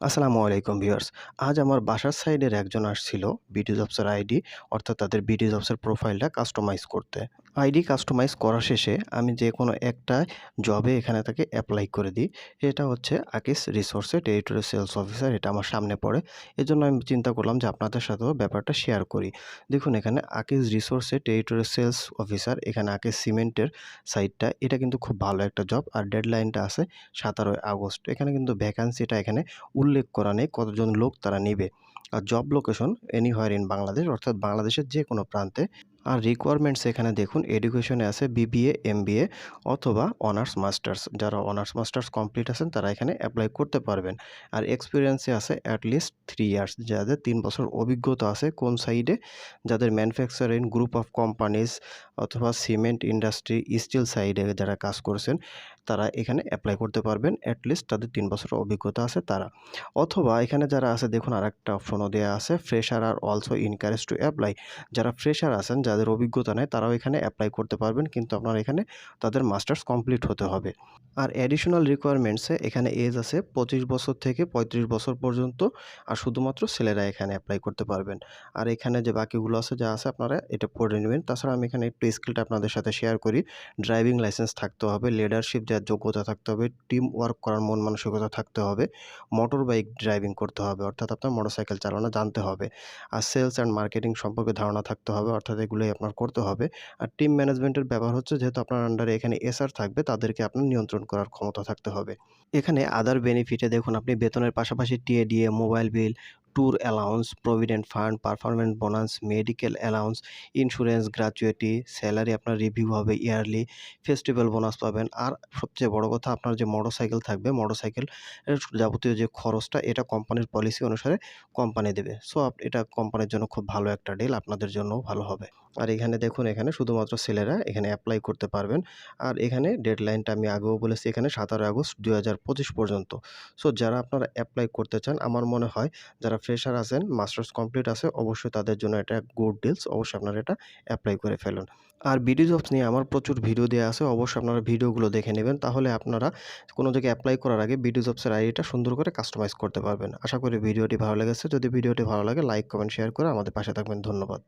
আসসালামু আলাইকুম ভিউয়ার্স। আজ আমার বাসার সাইডের একজন আসছিল বিডি জবসের আইডি অর্থাৎ তাদের বিডি জবসের প্রোফাইলটা কাস্টমাইজ করতে। আইডি কাস্টমাইজ করা শেষে আমি যে কোনো একটা জবে এখানে তাকে অ্যাপ্লাই করে দিই। এটা হচ্ছে আকিস রিসোর্সে টেরিটরি সেলস অফিসার এটা আমার সামনে পড়ে। এজন্য আমি চিন্তা করলাম যে আপনাদের সাথেও ব্যাপারটা শেয়ার করি। দেখুন, এখানে আকিস রিসোর্সে টেরিটরি সেলস অফিসার এখানে আকিস সিমেন্টের সাইটটা এটা কিন্তু খুব ভালো একটা জব আর ডেডলাইনটা আছে সতেরোই আগস্ট। এখানে কিন্তু ভ্যাকান্সিটা এখানে উল্লেখ করা নেই, কতজন লোক তারা নেবে। আর job location anywhere in Bangladesh অর্থাৎ বাংলাদেশের যে কোনো প্রান্তে। আর রিকোয়ারমেন্টস এখানে দেখুন এডুকেশনে আছে বিবিএ এমবিএ অথবা অনার্স মাস্টার্স যারা অনার্স মাস্টার্স কমপ্লিট আছেন, তারা এখানে অ্যাপ্লাই করতে পারবেন। আর এক্সপিরিয়েন্সে আছে অ্যাটলিস্ট থ্রি ইয়ার্স যাদের তিন বছর অভিজ্ঞতা আছে কোন সাইডে যাদের ম্যানুফ্যাকচারিং গ্রুপ অফ কোম্পানিজ অথবা সিমেন্ট ইন্ডাস্ট্রি স্টিল সাইডে যারা কাজ করছেন। তারা এখানে অ্যাপ্লাই করতে পারবেন অ্যাটলিস্ট তাদের তিন বছরের অভিজ্ঞতা আছে তারা। অথবা এখানে যারা আছে, দেখুন আর একটা অপশনও দেওয়া আছে ফ্রেশার আর অলসো ইনকারেজ টু অ্যাপ্লাই যারা ফ্রেশার আছেন, যাদের অভিজ্ঞতা নেই, তারাও এখানে অ্যাপ্লাই করতে পারবেন, কিন্তু আপনার এখানে তাদের মাস্টার্স কমপ্লিট হতে হবে। আর অ্যাডিশনাল রিকোয়ারমেন্টসে এখানে এজ আছে পঁচিশ বছর থেকে পঁয়ত্রিশ বছর পর্যন্ত, আর শুধুমাত্র ছেলেরা এখানে অ্যাপ্লাই করতে পারবেন। আর এখানে যে বাকিগুলো আছে, যা আছে, আপনারা এটা পড়ে নেবেন। তাছাড়া আমি এখানে একটু স্কিলটা আপনাদের সাথে শেয়ার করি। ড্রাইভিং লাইসেন্স থাকতে হবে লিডারশিপ দেওয়ার যোগ্যতা থাকতে হবে টিম ওয়ার্ক করার মন মানসিকতা থাকতে হবে মোটর বাইক ড্রাইভিং করতে হবে, অর্থাৎ আপনার মোটরসাইকেল চালানো জানতে হবে। আর সেলস অ্যান্ড মার্কেটিং সম্পর্কে ধারণা থাকতে হবে, অর্থাৎ এগুলোই আপনার করতে হবে। আর টিম ম্যানেজমেন্টের ব্যাপার হচ্ছে যেহেতু আপনার আন্ডারে এখানে এসআর থাকবে, তাদেরকে আপনার নিয়ন্ত্রণ করার ক্ষমতা থাকতে হবে। এখানে আদার বেনিফিটে দেখুন, আপনি বেতনের পাশাপাশি TA DA mobile bill tour allowance provident fund performance bonus medical allowance insurance gratuity salary আপনার রিভিউ হবে ইয়ারলি ফেস্টিভ্যাল বোনাস পাবেন। আর সবচেয়ে বড় কথা আপনার যে মোটরসাইকেল থাকবে মোটরসাইকেল যাবতীয় যে খরচটা, এটা কোম্পানির পলিসি অনুসারে কোম্পানি দেবে। সো এটা কোম্পানির জন্য খুব ভালো একটা ডিল আপনাদের জন্যও ভালো হবে। আর এখানে দেখুন, এখানে শুধুমাত্র ছেলেরা এখানে অ্যাপ্লাই করতে পারবেন। আর এখানে ডেডলাইনটা আমি আগেও বলেছি, এখানে সাতারো আগস্ট দু হাজার পঁচিশ পর্যন্ত। সো যারা আপনারা অ্যাপ্লাই করতে চান, আমার মনে হয়, যারা ফ্রেশার আছেন মাস্টার্স কমপ্লিট আছে, অবশ্যই তাদের জন্য এটা গুড ডিলস অবশ্যই আপনারা এটা অ্যাপ্লাই করে ফেলুন। আর বিডি জবস নিয়ে আমার প্রচুর ভিডিও দেওয়া আছে, অবশ্যই আপনারা ভিডিওগুলো দেখে নেবেন, তাহলে আপনারা কোনো জায়গায় অ্যাপ্লাই করার আগে বিডি জবসের আইডিটা সুন্দর করে কাস্টমাইজ করতে পারবেন। আশা করি ভিডিওটি ভালো লেগেছে, যদি ভিডিওটি ভালো লাগে লাইক কমেন্ট শেয়ার করে আমাদের পাশে থাকবেন। ধন্যবাদ।